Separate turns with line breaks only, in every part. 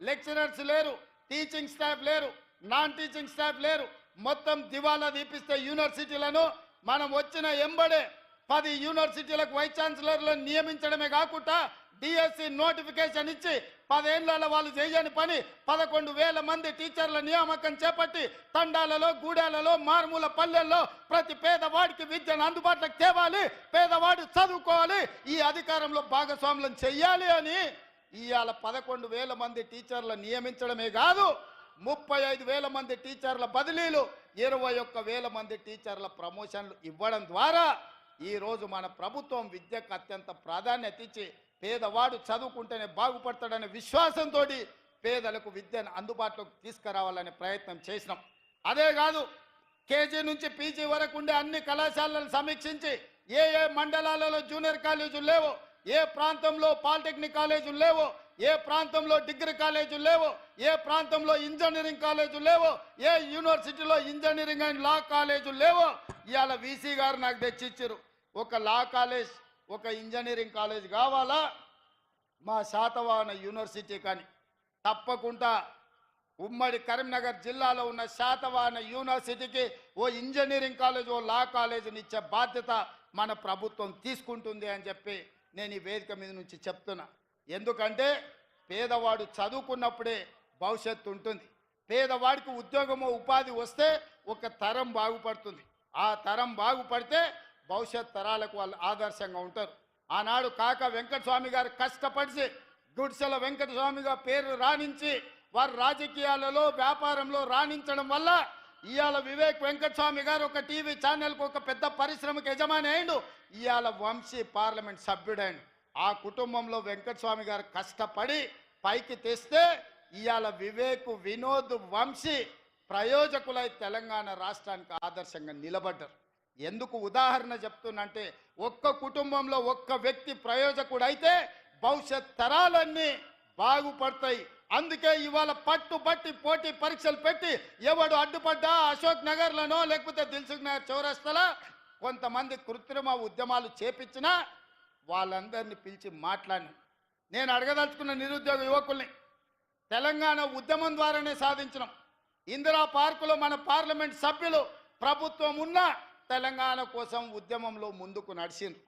Lecturers లేరు teaching staff లేరు non teaching staff లేరు. మొత్తం దివాలా తీపిస్తే యూనివర్సిటీలను మనం వచ్చిన ఎంబడే పది యూనివర్సిటీలకు వైస్ ఛాన్సలర్లను నియమించడమే కాకుండా డిఎస్సి నోటిఫికేషన్ ఇచ్చి పదేళ్ళ వాళ్ళు చేయని పని పదకొండు వేల మంది టీచర్ల నియామకం చేపట్టి తండాలలో గూడాలలో మారుమూల పల్లెల్లో ప్రతి పేదవాడికి విద్యను అందుబాటులోకి తేవాలి పేదవాడు చదువుకోవాలి ఈ అధికారంలో భాగస్వాములను చెయ్యాలి అని ఇవాళ పదకొండు వేల మంది టీచర్లు నియమించడమే కాదు ముప్పై ఐదు వేల మంది టీచర్ల బదిలీలు ఇరవై ఒక్క వేల మంది టీచర్ల ప్రమోషన్లు ఇవ్వడం ద్వారా ఈరోజు మన ప్రభుత్వం విద్యకు అత్యంత ప్రాధాన్యత ఇచ్చి పేదవాడు చదువుకుంటేనే బాగుపడతాడనే విశ్వాసంతో పేదలకు విద్యను అందుబాటులోకి తీసుకురావాలనే ప్రయత్నం చేసినాం. అదే కాదు కేజీ నుంచి పీజీ వరకు ఉండే అన్ని కళాశాలలను సమీక్షించి ఏ ఏ మండలాలలో జూనియర్ కాలేజీలు లేవో ఏ ప్రాంతంలో పాలిటెక్నిక్ కాలేజీలు లేవో ఏ ప్రాంతంలో డిగ్రీ కాలేజీలు లేవో ఏ ప్రాంతంలో ఇంజనీరింగ్ కాలేజీలు లేవో ఏ యూనివర్సిటీలో ఇంజనీరింగ్ అండ్ లా కాలేజీలు లేవో ఇవాళ వీసీ గారు నాకు తెచ్చిచ్చారు. ఒక లా కాలేజ్ ఒక ఇంజనీరింగ్ కాలేజ్ కావాలా? మా శాతవాహన యూనివర్సిటీ కానీ. తప్పకుండా ఉమ్మడి కరీంనగర్ జిల్లాలో ఉన్న శాతవాహన యూనివర్సిటీకి ఓ ఇంజనీరింగ్ కాలేజ్ ఓ లా కాలేజీని ఇచ్చే బాధ్యత మన ప్రభుత్వం తీసుకుంటుంది అని చెప్పి నేను ఈ వేదిక మీద నుంచి చెప్తున్నా. ఎందుకంటే పేదవాడు చదువుకున్నప్పుడే భవిష్యత్తు ఉంటుంది. పేదవాడికి ఉద్యోగము ఉపాధి వస్తే ఒక తరం బాగుపడుతుంది. ఆ తరం బాగుపడితే భవిష్యత్ తరాలకు వాళ్ళు ఆదర్శంగా ఉంటారు. ఆనాడు కాక వెంకటస్వామి గారు కష్టపడిచి గుడిసెల వెంకటస్వామిగా పేరు రాణించి వారు రాజకీయాలలో వ్యాపారంలో రాణించడం వల్ల ఇవాళ వివేక్ వెంకటస్వామి గారు ఒక టీవీ ఛానల్కు ఒక పెద్ద పరిశ్రమకు యజమాని అయిండు. ఇవాళ వంశీ పార్లమెంట్ సభ్యుడైండు. ఆ కుటుంబంలో వెంకటస్వామి గారు కష్టపడి పైకి తెస్తే ఇవాళ వివేక్ వినోద్ వంశీ ప్రయోజకులై తెలంగాణ రాష్ట్రానికి ఆదర్శంగా నిలబడ్డారు. ఎందుకు ఉదాహరణ చెప్తున్నంటే ఒక్క కుటుంబంలో ఒక్క వ్యక్తి ప్రయోజకుడైతే భవిష్యత్ తరాలన్నీ బాగుపడతాయి. అందుకే ఇవాళ పట్టుబట్టి పోటీ పరీక్షలు పెట్టి ఎవడు అడ్డుపడ్డా అశోక్ నగర్లోనో లేకపోతే దిల్సుఖ్ నగర్ చౌరస్తలో కొంతమంది కృత్రిమ ఉద్యమాలు చేపించినా వాళ్ళందరినీ పిలిచి మాట్లాడిన. నేను అడగదలుచుకున్న నిరుద్యోగ యువకుల్ని తెలంగాణ ఉద్యమం ద్వారానే సాధించినాం. ఇందిరా పార్కులో మన పార్లమెంట్ సభ్యులు ప్రభుత్వం ఉన్న తెలంగాణ కోసం ఉద్యమంలో ముందుకు నడిచిండ్రు.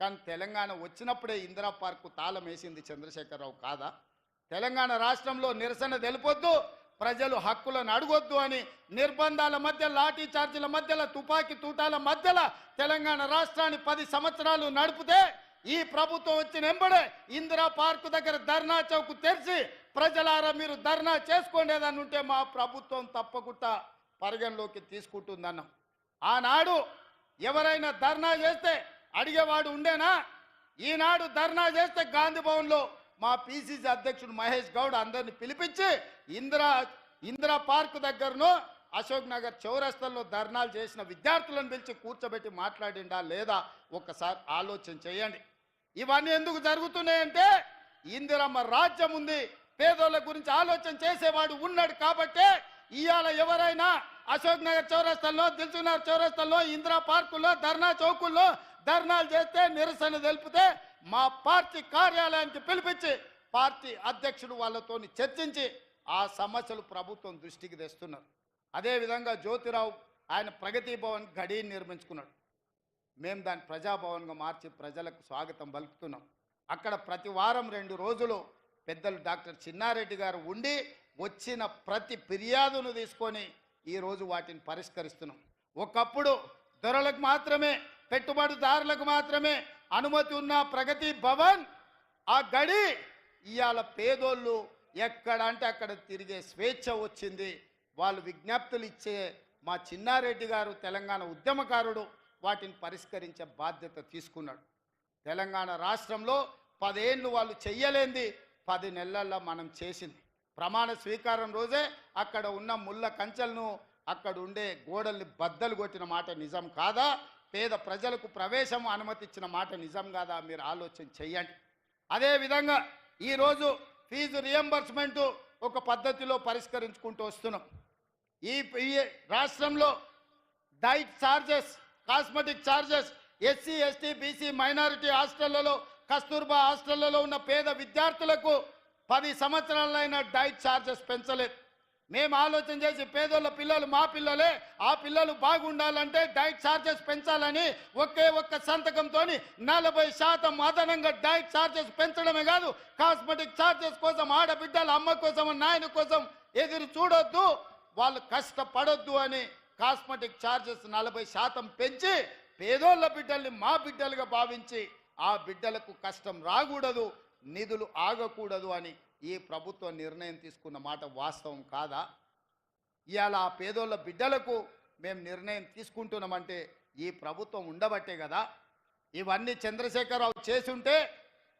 కానీ తెలంగాణ వచ్చినప్పుడే ఇందిరా పార్కు తాళం వేసింది చంద్రశేఖరరావు కాదా? తెలంగాణ రాష్ట్రంలో నిరసన తెలిపొద్దు ప్రజలు హక్కులను అడగొద్దు అని నిర్బంధాల మధ్య లాఠీ చార్జీల మధ్యలో తుపాకీ తూటాల మధ్యలో తెలంగాణ రాష్ట్రాన్ని పది సంవత్సరాలు నడిపితే ఈ ప్రభుత్వం వచ్చిన ఎంబడే ఇందిరా పార్కు దగ్గర ధర్నా చౌక్ తెరిచి ప్రజలారా మీరు ధర్నా చేసుకోండేదని ఉంటే మా ప్రభుత్వం తప్పకుండా పరిగణలోకి తీసుకుంటుందన్నాం. ఆనాడు ఎవరైనా ధర్నా చేస్తే అడిగేవాడు ఉండేనా? ఈనాడు ధర్నా చేస్తే గాంధీ భవన్లో మా పిసిసి అధ్యక్షుడు మహేష్ గౌడ్ అందరిని పిలిపించి ఇందిరా ఇందిరా పార్క్ దగ్గరను అశోక్ నగర్ చౌరస్తల్లో ధర్నాలు చేసిన విద్యార్థులను పిలిచి కూర్చోబెట్టి మాట్లాడిండా లేదా ఒక్కసారి ఆలోచన చేయండి. ఇవన్నీ ఎందుకు జరుగుతున్నాయంటే ఇందిరమ్మ రాజ్యం ఉంది పేదోళ్ళ గురించి ఆలోచన చేసేవాడు ఉన్నాడు కాబట్టే ఇవాళ ఎవరైనా అశోక్ నగర్ చౌరస్తల్లో దిల్సుఖ్ చౌరస్తల్లో ఇందిరా పార్కుల్లో ధర్నా చౌకుల్లో ధర్నాలు చేస్తే నిరసన తెలిపితే మా పార్టీ కార్యాలయానికి పిలిపించి పార్టీ అధ్యక్షుడు వాళ్ళతో చర్చించి ఆ సమస్యలు ప్రభుత్వం దృష్టికి తెస్తున్నారు. అదేవిధంగా జ్యోతిరావు ఆయన ప్రగతి భవన్ గడిని నిర్మించుకున్నాడు. మేము దాన్ని ప్రజాభవన్గా మార్చి ప్రజలకు స్వాగతం పలుకుతున్నాం. అక్కడ ప్రతి వారం రెండు రోజులు పెద్దలు డాక్టర్ చిన్నారెడ్డి గారు ఉండి వచ్చిన ప్రతి ఫిర్యాదును తీసుకొని ఈరోజు వాటిని పరిష్కరిస్తున్నాం. ఒకప్పుడు ధరలకు మాత్రమే పెట్టుబడిదారులకు మాత్రమే అనుమతి ఉన్న ప్రగతి భవన్ ఆ గడి ఇవాళ పేదోళ్ళు ఎక్కడ అంటే అక్కడ తిరిగే స్వేచ్ఛ వచ్చింది. వాళ్ళు విజ్ఞప్తులు ఇచ్చే మా చిన్నారెడ్డి గారు తెలంగాణ ఉద్యమకారుడు వాటిని పరిష్కరించే బాధ్యత తీసుకున్నాడు. తెలంగాణ రాష్ట్రంలో పదేళ్ళు వాళ్ళు చెయ్యలేంది. పది నెలల్లో మనం చేసింది. ప్రమాణ స్వీకారం రోజే అక్కడ ఉన్న ముళ్ళ కంచెలను అక్కడ ఉండే గోడల్ని బద్దలు కొట్టిన మాట నిజం కాదా? పేద ప్రజలకు ప్రవేశం అనుమతించిన మాట నిజం కాదా? మీరు ఆలోచన చెయ్యండి అదేవిధంగా ఈరోజు ఫీజు రియంబర్స్మెంట్ ఒక పద్ధతిలో పరిష్కరించుకుంటూ వస్తున్నాం. ఈ ఈ రాష్ట్రంలో diet charges cosmetic charges SC ST BC minority హాస్టళ్ళలో Kasturba హాస్టళ్ళలో ఉన్న పేద విద్యార్థులకు పది సంవత్సరాలైన డైట్ ఛార్జెస్ పెంచలేదు. మేము ఆలోచన చేసి పేదోళ్ళ పిల్లలు మా పిల్లలే ఆ పిల్లలు బాగుండాలంటే డైట్ ఛార్జెస్ పెంచాలని ఒకే ఒక్క సంతకంతో నలభై శాతం అదనంగా డైట్ ఛార్జెస్ పెంచడమే కాదు కాస్మెటిక్ ఛార్జెస్ కోసం ఆడబిడ్డల అమ్మ కోసం నాయన కోసం ఎదురు చూడొద్దు వాళ్ళు కష్టపడొద్దు అని కాస్మెటిక్ ఛార్జెస్ నలభై శాతం పెంచి పేదోళ్ళ బిడ్డల్ని మా బిడ్డలుగా భావించి ఆ బిడ్డలకు కష్టం రాకూడదు నిధులు ఆగకూడదు అని ఈ ప్రభుత్వం నిర్ణయం తీసుకున్న మాట వాస్తవం కాదా? ఇవాళ ఆ పేదోళ్ళ బిడ్డలకు మేము నిర్ణయం తీసుకుంటున్నామంటే ఈ ప్రభుత్వం ఉండబట్టే కదా? ఇవన్నీ చంద్రశేఖరరావు చేసుంటే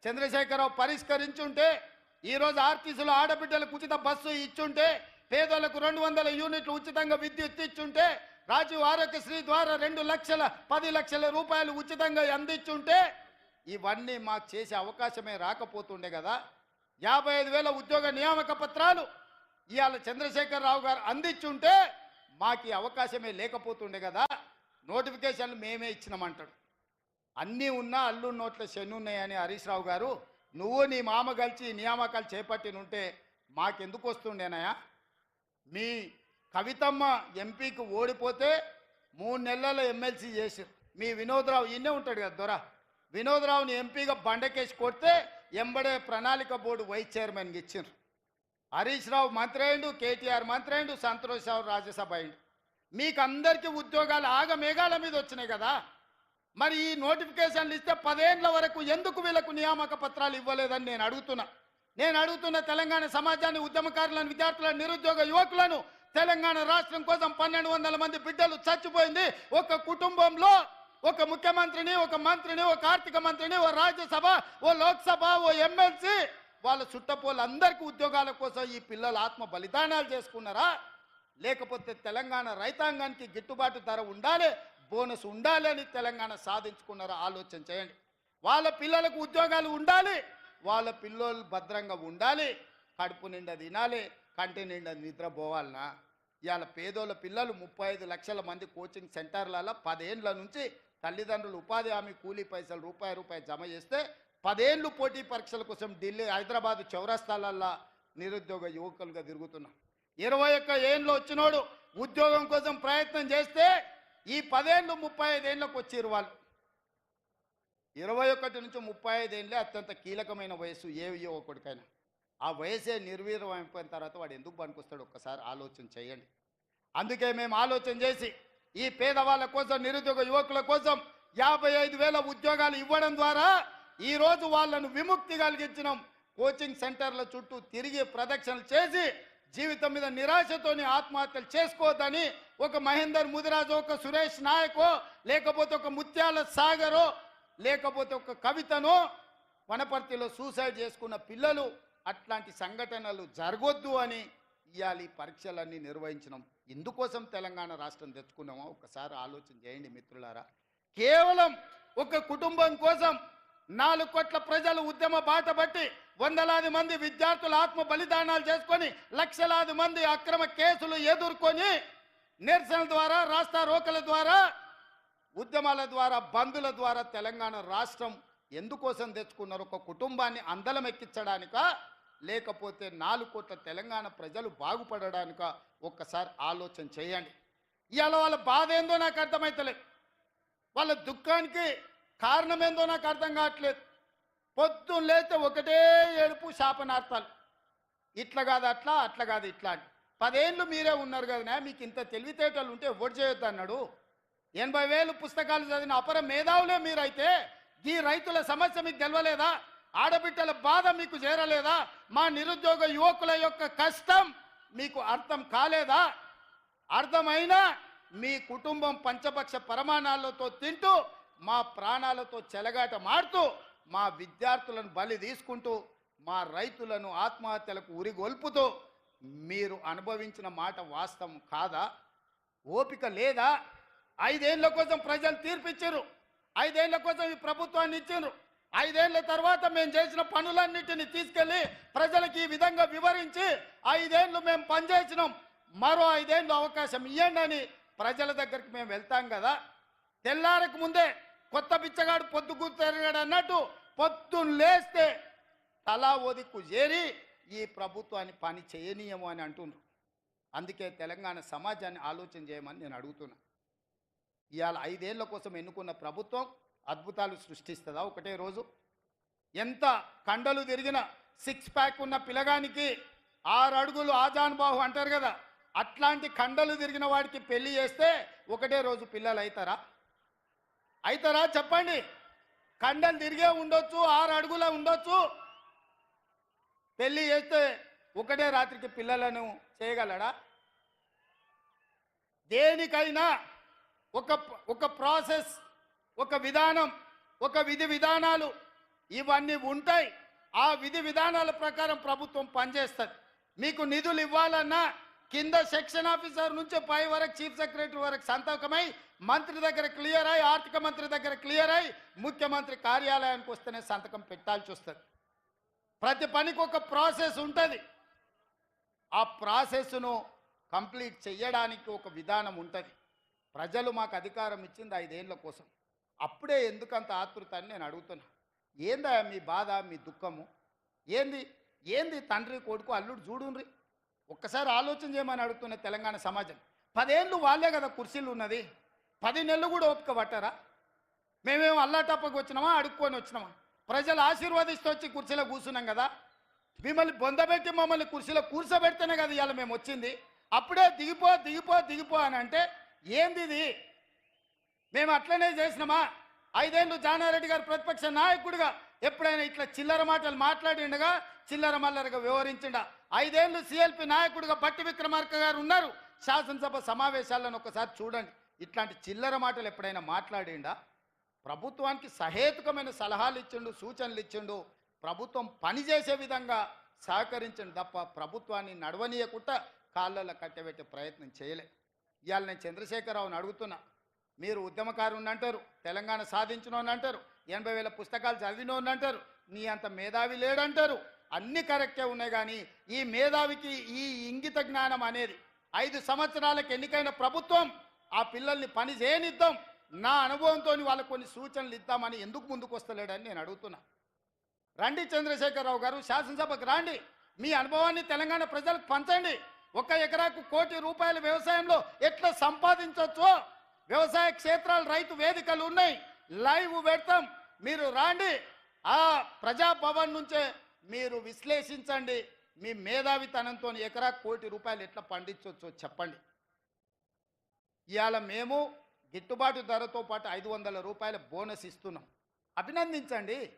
చంద్రశేఖరరావు పరిష్కరించుంటే ఈరోజు ఆర్టీసీలో ఆడబిడ్డలకు ఉచిత బస్సు ఇచ్చుంటే పేదలకు రెండు వందల యూనిట్లు ఉచితంగా విద్యుత్ ఇచ్చుంటే రాజీవ్ ఆరోగ్యశ్రీ ద్వారా రెండు లక్షల పది లక్షల రూపాయలు ఉచితంగా అందించుంటే ఇవన్నీ మాకు చేసే అవకాశమే రాకపోతుండే కదా? యాభై ఐదు వేల ఉద్యోగ నియామక పత్రాలు ఇవాళ చంద్రశేఖరరావు గారు అందించుంటే మాకు అవకాశమే లేకపోతుండే కదా. నోటిఫికేషన్లు మేమే ఇచ్చినామంటాడు. అన్నీ ఉన్నా అల్లు నోట్ల శనున్నాయని హరీష్ రావు గారు నువ్వు నీ మామ కలిసి నియామకాలు చేపట్టినుంటే మాకెందుకు వస్తుండేనాయా మీ కవితమ్మ ఎంపీకి ఓడిపోతే మూడు నెలల ఎమ్మెల్సీ చేసి మీ వినోద్రావు ఈయనే ఉంటాడు కదా దొర వినోద్రావుని ఎంపీగా బండకేసి కొడితే ఎంబడే ప్రణాళిక బోర్డు వైస్ చైర్మన్కి ఇచ్చిండ్రు. హరీష్ రావు మంత్రి అయిండు కేటీఆర్ మంత్రి అయిండు సంతోష్ రావు రాజ్యసభ అయిండు. మీకు అందరికీ ఉద్యోగాలు ఆగ మేఘాల మీద వచ్చినాయి కదా. మరి ఈ నోటిఫికేషన్లు ఇస్తే పదేండ్ల వరకు ఎందుకు వీళ్ళకు నియామక పత్రాలు ఇవ్వలేదని నేను అడుగుతున్నా. నేను అడుగుతున్న తెలంగాణ సమాజాన్ని ఉద్యమకారులను విద్యార్థులను నిరుద్యోగ యువకులను తెలంగాణ రాష్ట్రం కోసం పన్నెండు వందల మంది బిడ్డలు చచ్చిపోయింది ఒక కుటుంబంలో. ఒక ముఖ్యమంత్రిని ఒక మంత్రిని ఒక ఆర్థిక మంత్రిని ఓ రాజ్యసభ ఓ లోక్సభ ఓ ఎమ్మెల్సీ వాళ్ళ చుట్టపోళ్ళందరికీ ఉద్యోగాల కోసం ఈ పిల్లలు ఆత్మ బలిదానాలు చేసుకున్నారా? లేకపోతే తెలంగాణ రైతాంగానికి గిట్టుబాటు ధర ఉండాలి బోనస్ ఉండాలి అని తెలంగాణ సాధించుకున్నారా? ఆలోచన చేయండి. వాళ్ళ పిల్లలకు ఉద్యోగాలు ఉండాలి వాళ్ళ పిల్లలు భద్రంగా ఉండాలి కడుపు నిండా తినాలి కంటి నిండా నిద్రపోవాలనా ఇవాళ పేదోళ్ళ పిల్లలు ముప్పై ఐదు లక్షల మంది కోచింగ్ సెంటర్లలో పదేండ్ల నుంచి తల్లిదండ్రులు ఉపాధి హామీ కూలీ పైసలు రూపాయి రూపాయి జమ చేస్తే పదేళ్ళు పోటీ పరీక్షల కోసం ఢిల్లీ హైదరాబాద్ చౌరస్తాలల్లో నిరుద్యోగ యువకులుగా తిరుగుతున్నా ఇరవై ఒక్క ఏళ్ళు వచ్చినోడు ఉద్యోగం కోసం ప్రయత్నం చేస్తే ఈ పదేళ్ళు ముప్పై ఐదేళ్ళకి వచ్చిరు వాళ్ళు. ఇరవై ఒకటి నుంచి ముప్పై ఐదేళ్ళే అత్యంత కీలకమైన వయసు ఏ యువకుడికైనా ఆ వయసే నిర్వీర్యం అయిపోయిన తర్వాత వాడు ఎందుకు పనికొస్తాడు? ఒక్కసారి ఆలోచన చేయండి. అందుకే మేము ఆలోచన చేసి ఈ పేదవాళ్ళ కోసం నిరుద్యోగ యువకుల కోసం యాభై ఐదు వేల ఉద్యోగాలు ఇవ్వడం ద్వారా ఈరోజు వాళ్ళను విముక్తి కలిగించినాం. కోచింగ్ సెంటర్ల చుట్టూ తిరిగి ప్రదక్షిణలు చేసి జీవితం మీద నిరాశతోని ఆత్మహత్యలు చేసుకోవద్దని ఒక మహేందర్ ముదిరాజు ఒక సురేష్ నాయకో లేకపోతే ఒక ముత్యాల సాగరో లేకపోతే ఒక కవితను వనపర్తిలో సూసైడ్ చేసుకున్న పిల్లలు అట్లాంటి సంఘటనలు జరగొద్దు అని ఇవాళ ఈ పరీక్షలన్నీ నిర్వహించినాం. ఇందుకోసం తెలంగాణ రాష్ట్రం తెచ్చుకున్నామా ఒకసారి ఆలోచన చేయండి మిత్రులారా. కేవలం ఒక కుటుంబం కోసం నాలుగు కోట్ల ప్రజలు ఉద్యమ బాట బట్టి వందలాది మంది విద్యార్థులు ఆత్మ బలిదానాలు చేసుకొని లక్షలాది మంది అక్రమ కేసులు ఎదుర్కొని నిరసన ద్వారా రాస్తా రోకల ద్వారా ఉద్యమాల ద్వారా బంధుల ద్వారా తెలంగాణ రాష్ట్రం ఎందుకోసం తెచ్చుకున్నారు? ఒక కుటుంబాన్ని అందలం ఎక్కించడానిక? లేకపోతే నాలుగు కోట్ల తెలంగాణ ప్రజలు బాగుపడడానిక ఒక్కసారి ఆలోచన చేయండి. ఇవాళ వాళ్ళ బాధ ఏందో నాకు అర్థమవుతలేదు వాళ్ళ దుఃఖానికి కారణం ఏందో నాకు అర్థం కావట్లేదు. పొద్దున్న లేతే ఒకటే ఏడుపు శాపనార్థాలు. ఇట్లా కాదు అట్లా అట్లా కాదు ఇట్లా అని. పదేళ్ళు మీరే ఉన్నారు కదనే మీకు ఇంత తెలివితేటలు ఉంటే ఓటు చేయొద్దు అన్నాడు. ఎనభై వేలు పుస్తకాలు చదివిన అపర మేధావులే మీరైతే ఈ రైతుల సమస్య మీకు తెలవలేదా? ఆడబిడ్డల బాధ మీకు చేరలేదా? మా నిరుద్యోగ యువకుల యొక్క కష్టం మీకు అర్థం కాలేదా? అర్థమైనా మీ కుటుంబం పంచపక్ష పరమాణాలతో తింటూ మా ప్రాణాలతో చెలగాట మాడుతూ మా విద్యార్థులను బలి తీసుకుంటూ మా రైతులను ఆత్మహత్యలకు ఉరిగొల్పుతూ మీరు అనుభవించిన మాట వాస్తవం కాదా? ఓపిక లేదా? ఐదేళ్ళ కోసం ప్రజలు తీర్పిచ్చారు. ఐదేళ్ళ కోసం ఈ ప్రభుత్వాన్ని ఇచ్చారు. ఐదేళ్ళ తర్వాత మేము చేసిన పనులన్నిటిని తీసుకెళ్ళి ప్రజలకు ఈ విధంగా వివరించి ఐదేళ్ళు మేము పనిచేసినాం. మరో ఐదేళ్ళు అవకాశం ఇవ్వండి అని ప్రజల దగ్గరికి మేము వెళ్తాం కదా. తెల్లారకు ముందే కొత్త బిచ్చగాడు పొద్దుకు తిరగాడు అన్నట్టు పొద్దున్న లేస్తే తలా ఒదిక్కు చేరి ఈ ప్రభుత్వాన్ని పని చేయనీయము అని అంటున్నారు అందుకే తెలంగాణ సమాజాన్ని ఆలోచన చేయమని నేను అడుగుతున్నా. ఇవాళ ఐదేళ్ళ కోసం ఎన్నుకున్న ప్రభుత్వం అద్భుతాలు సృష్టిస్తుందా? ఒకటే రోజు. ఎంత కండలు తిరిగిన సిక్స్ ప్యాక్ ఉన్న పిల్లగానికి ఆరు అడుగులు ఆజానుబాహు అంటారు కదా అట్లాంటి కండలు తిరిగిన వాడికి పెళ్ళి చేస్తే ఒకటే రోజు పిల్లలు అవుతారా అవుతారా చెప్పండి. కండలు తిరిగే ఉండొచ్చు ఆరు అడుగులా ఉండొచ్చు. పెళ్ళి చేస్తే ఒకటే రాత్రికి పిల్లలను చేయగలడా? దేనికైనా ఒక ఒక ప్రాసెస్ ఒక విధానం ఒక విధి విధానాలు ఇవన్నీ ఉంటాయి. ఆ విధి విధానాల ప్రకారం ప్రభుత్వం పనిచేస్తుంది. మీకు నిధులు ఇవ్వాలన్నా కింద సెక్షన్ ఆఫీసర్ నుంచి పై వరకు చీఫ్ సెక్రటరీ వరకు సంతకమై మంత్రి దగ్గర క్లియర్ అయి ఆర్థిక మంత్రి దగ్గర క్లియర్ అయి ముఖ్యమంత్రి కార్యాలయానికి వస్తేనే సంతకం పెట్టాల్సి వస్తుంది. ప్రతి పనికి ఒక ప్రాసెస్ ఉంటుంది. ఆ ప్రాసెస్ను కంప్లీట్ చేయడానికి ఒక విధానం ఉంటుంది. ప్రజలు మాకు అధికారం ఇచ్చింది ఐదేళ్ళ కోసం. అప్పుడే ఎందుకంత ఆతృత అని నేను అడుగుతున్నా. ఏందా మీ బాధ మీ దుఃఖము? ఏంది? ఏంది తండ్రి కొడుకు అల్లుడు చూడుండ్రి? ఒక్కసారి ఆలోచన చేయమని అడుగుతున్న తెలంగాణ సమాజం. పదేళ్ళు వాళ్ళే కదా కుర్చీలు ఉన్నది. పది నెలలు కూడా ఓపిక పట్టారా? మేమేం అల్లాటప్పకు వచ్చినామా అడుక్కొని వచ్చినామా? ప్రజలు ఆశీర్వదిస్తూ వచ్చి కుర్చీలో కూర్చున్నాం కదా. మిమ్మల్ని బొందబెట్టి మమ్మల్ని కుర్చీలో కూర్చోబెడితేనే కదా ఇవాళ మేము వచ్చింది. అప్పుడే దిగిపో దిగిపో దిగిపో అని అంటే ఏంది ఇది? మేము అట్లనే చేసినామా? ఐదేళ్ళు జానారెడ్డి గారు ప్రతిపక్ష నాయకుడిగా ఎప్పుడైనా ఇట్లా చిల్లర మాటలు మాట్లాడిండగా చిల్లర మల్లరగా వివరించిండా ఐదేళ్ళు సిఎల్పి నాయకుడిగా బట్టి విక్రమార్క గారు ఉన్నారు. శాసనసభ సమావేశాలను ఒకసారి చూడండి. ఇట్లాంటి చిల్లర మాటలు ఎప్పుడైనా మాట్లాడిండా? ప్రభుత్వానికి సహేతుకమైన సలహాలు ఇచ్చిండు సూచనలు ఇచ్చిండు. ప్రభుత్వం పనిచేసే విధంగా సహకరించండి తప్ప ప్రభుత్వాన్ని నడవనీయకుండా కాళ్ళలో కట్టబెట్టే ప్రయత్నం చేయలే. ఇవాళ నేను చంద్రశేఖరరావుని అడుగుతున్నా. మీరు ఉద్యమకారుని అంటారు తెలంగాణ సాధించిన అంటారు ఎనభై వేల పుస్తకాలు చదివినోని అంటారు నీ అంత మేధావి లేడంటారు. అన్ని కరెక్టే ఉన్నాయి కానీ ఈ మేధావికి ఈ ఇంగిత జ్ఞానం అనేది ఐదు సంవత్సరాలకు ఎన్నికైన ప్రభుత్వం ఆ పిల్లల్ని పని చేయనిద్దాం. నా అనుభవంతో వాళ్ళకు కొన్ని సూచనలు ఇద్దామని ఎందుకు ముందుకు వస్తలేడని నేను అడుగుతున్నా. రండి చంద్రశేఖరరావు గారు శాసనసభకు రండి. మీ అనుభవాన్ని తెలంగాణ ప్రజలకు పంచండి. ఒక ఎకరాకు కోటి రూపాయల వ్యవసాయంలో ఎట్లా సంపాదించవచ్చో వ్యవసాయ క్షేత్రాలు రైతు వేదికలు ఉన్నాయి. లైవ్ పెడతాం. మీరు రాండి. ఆ ప్రజాభవన్ నుంచే మీరు విశ్లేషించండి. మీ మేధావితనంతో ఎకరా కోటి రూపాయలు ఎట్లా పండించవచ్చో చెప్పండి. ఇవాళ మేము గిట్టుబాటు ధరతో పాటు ఐదు వందల రూపాయల బోనస్ ఇస్తున్నాం. అభినందించండి.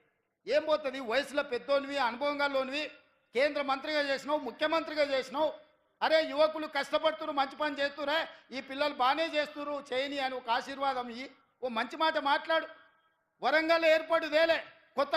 ఏం పోతుంది? వయసులో పెద్దోనివి అనుభవంగా లోనివి కేంద్ర మంత్రిగా చేసినావు ముఖ్యమంత్రిగా చేసినావు. అరే యువకులు కష్టపడుతున్నారు మంచి పని చేస్తురే ఈ పిల్లలు బాగానే చేస్తున్నారు చేయని అని ఒక ఆశీర్వాదం ఈ ఓ మంచి మాట మాట్లాడు. వరంగల్ ఏర్పాటు దేలే కొత్త